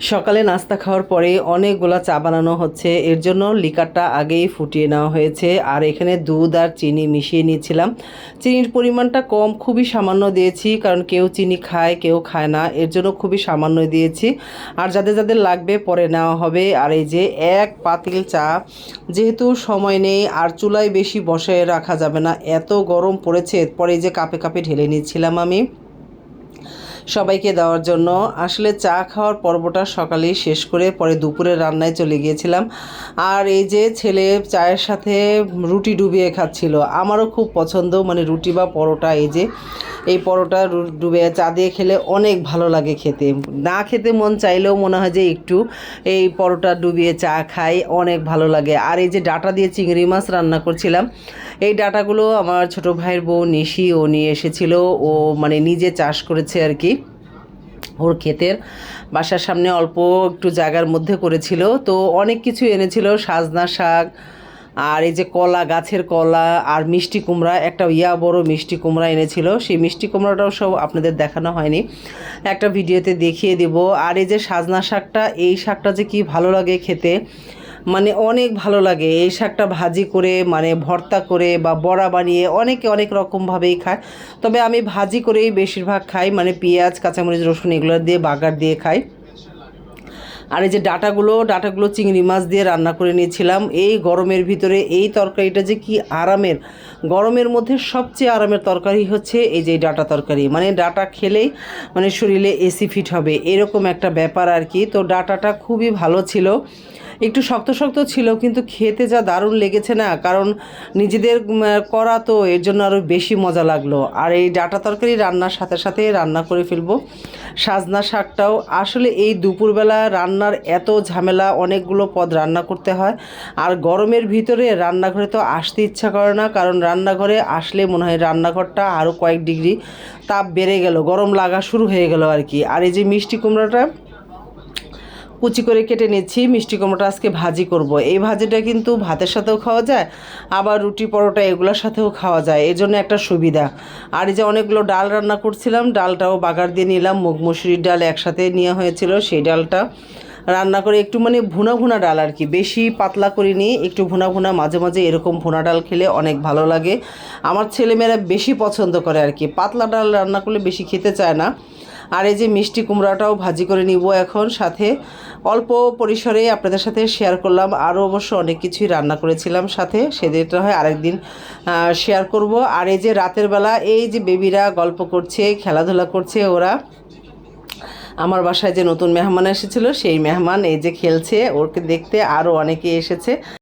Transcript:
সকালে নাস্তা খাওয়ার পরে অনেকগুলা চা বানানো হচ্ছে। এর জন্য লিকারটা আগেই ফুটিয়ে নেওয়া হয়েছে। আর এখানে দুধ আর চিনি মিশিয়ে নিয়েছিলাম চিনির পরিমাণটা কম, খুবই সামান্য দিয়েছি, কারণ কেউ চিনি খায়, কেউ খায় না। এর জন্য খুবই সামান্য দিয়েছি। আর যাদের যাদের লাগবে পরে নেওয়া হবে। আর এই যে এক পাতিল চা, যেহেতু সময় নেই, আর চুলায় বেশি বসে রাখা যাবে না, এত গরম পড়েছে। এরপরে এই যে কাপে কাপে ঢেলে নিচ্ছিলাম আমি। সবাইকে দেওয়ার জন্য। আসলে চা খাওয়ার পর্বটা সকালেই শেষ করে পরে দুপুরে রান্নায় চলে গিয়েছিলাম। আর এই যে ছেলে চায়ের সাথে রুটি ডুবিয়ে খাচ্ছিল, আমারও খুব পছন্দ মানে রুটি বা পরোটা এই যে। এই পরোটা ডুবে চা দিয়ে খেলে অনেক ভালো লাগে খেতে। না খেতে মন চাইলেও মনে হয় যে একটু এই পরোটা ডুবিয়ে চা খাই, অনেক ভালো লাগে। আর এই যে ডাটা দিয়ে চিংড়ি মাছ রান্না করছিলাম, এই ডাটাগুলো আমার ছোট ভাইয়ের বউ নিশি, ও নিয়ে এসেছিল। ও মানে নিজে চাষ করেছে আর কি। ওর ক্ষেতের বাসার সামনে অল্প একটু জায়গার মধ্যে করেছিল। তো অনেক কিছু এনেছিল, সাজনা শাক আর এই যে কলা, গাছের কলা আর মিষ্টি কুমড়া, একটা ইয়া বড় মিষ্টি কুমড়া এনেছিল। সেই মিষ্টি কুমড়াটাও সব আপনাদের দেখানো হয়নি। একটা ভিডিওতে দেখিয়ে দেব। আর এই যে সাজনা শাকটা, এই শাকটা যে কি ভালো লাগে খেতে। মানে অনেক ভালো লাগে। এই শাকটা ভাজি করে মানে ভর্তা করে বা বড়া বানিয়ে অনেকে অনেক রকমভাবেই খায়। তবে আমি ভাজি করেই বেশিরভাগ খাই। মানে পেঁয়াজ, কাঁচামরিচ, রসুন এগুলো দিয়ে বাগার দিয়ে খাই। আর এই যে ডাটাগুলো ডাটাগুলো চিংড়ি মাছ দিয়ে রান্না করে নিয়েছিলাম। এই গরমের ভিতরে এই তরকারিটা যে কি আরামের। গরমের মধ্যে সবচেয়ে আরামের তরকারি হচ্ছে এই যে ডাটা তরকারি। মানে ডাটা খেলেই মানে শরীরে এসি ফিট হবে। এরকম একটা ব্যাপার আর কি। তো ডাটাটা খুবই ভালো ছিল। একটু শক্ত শক্ত ছিল, কিন্তু খেতে যা দারুণ লেগেছে না? কারণ নিজেদের করা তো এর জন্য আরও বেশি মজা লাগল। আর এই ডাটা তরকারি রান্নার সাথে সাথে রান্না করে ফেলব। সাজনা শাকটাও। আসলে এই দুপুরবেলা রান্নার এত ঝামেলা, অনেকগুলো পদ রান্না করতে হয়। আর গরমের ভিতরে রান্নাঘরে তো আসতে ইচ্ছা করে না, কারণ রান্নাঘরে আসলে মনে হয় রান্নাঘরটা আরও কয়েক ডিগ্রি তাপ বেড়ে গেল, গরম লাগা শুরু হয়ে গেল আর কি। আর এই যে মিষ্টি কুমড়োটা কুচি করে কেটে নিচ্ছি, মিষ্টি কুমড়োটা আজকে ভাজি করব। এই ভাজিটা কিন্তু ভাতের সাথেও খাওয়া যায়, আবার রুটি পরোটা এগুলোর সাথেও খাওয়া যায়। এর জন্য একটা সুবিধা। আর এই যে অনেকগুলো ডাল রান্না করছিলাম, ডালটাও বাগার দিয়ে নিলাম। মুগ মুসুরির ডাল একসাথে নেওয়া হয়েছিল, সেই ডালটা রান্না করে একটু মানে ভুনা ভুনা ডাল আর কি। বেশি পাতলা করিনি, একটু ভুনা ভুনা, মাঝে মাঝে এরকম ভুনা ডাল খেলে অনেক ভালো লাগে। আমার ছেলেমেয়েরা বেশি পছন্দ করে আর কি। পাতলা ডাল রান্না করলে বেশি খেতে চায় না। আর এই যে মিষ্টি কুমড়াটাও ভাজি করে নিব এখন সাথে। অল্প পরিসরে আপনাদের সাথে শেয়ার করলাম। আরও অবশ্য অনেক কিছুই রান্না করেছিলাম সাথে। সেদিনটা হয় আরেকদিন শেয়ার করব। আর এই যে রাতের বেলা এই যে বেবিরা গল্প করছে, খেলাধুলা করছে ওরা। আমার বাসায় যে নতুন মেহমান এসেছিল, সেই মেহমান এই যে খেলছে, ওকে দেখতে আরও অনেকে এসেছে।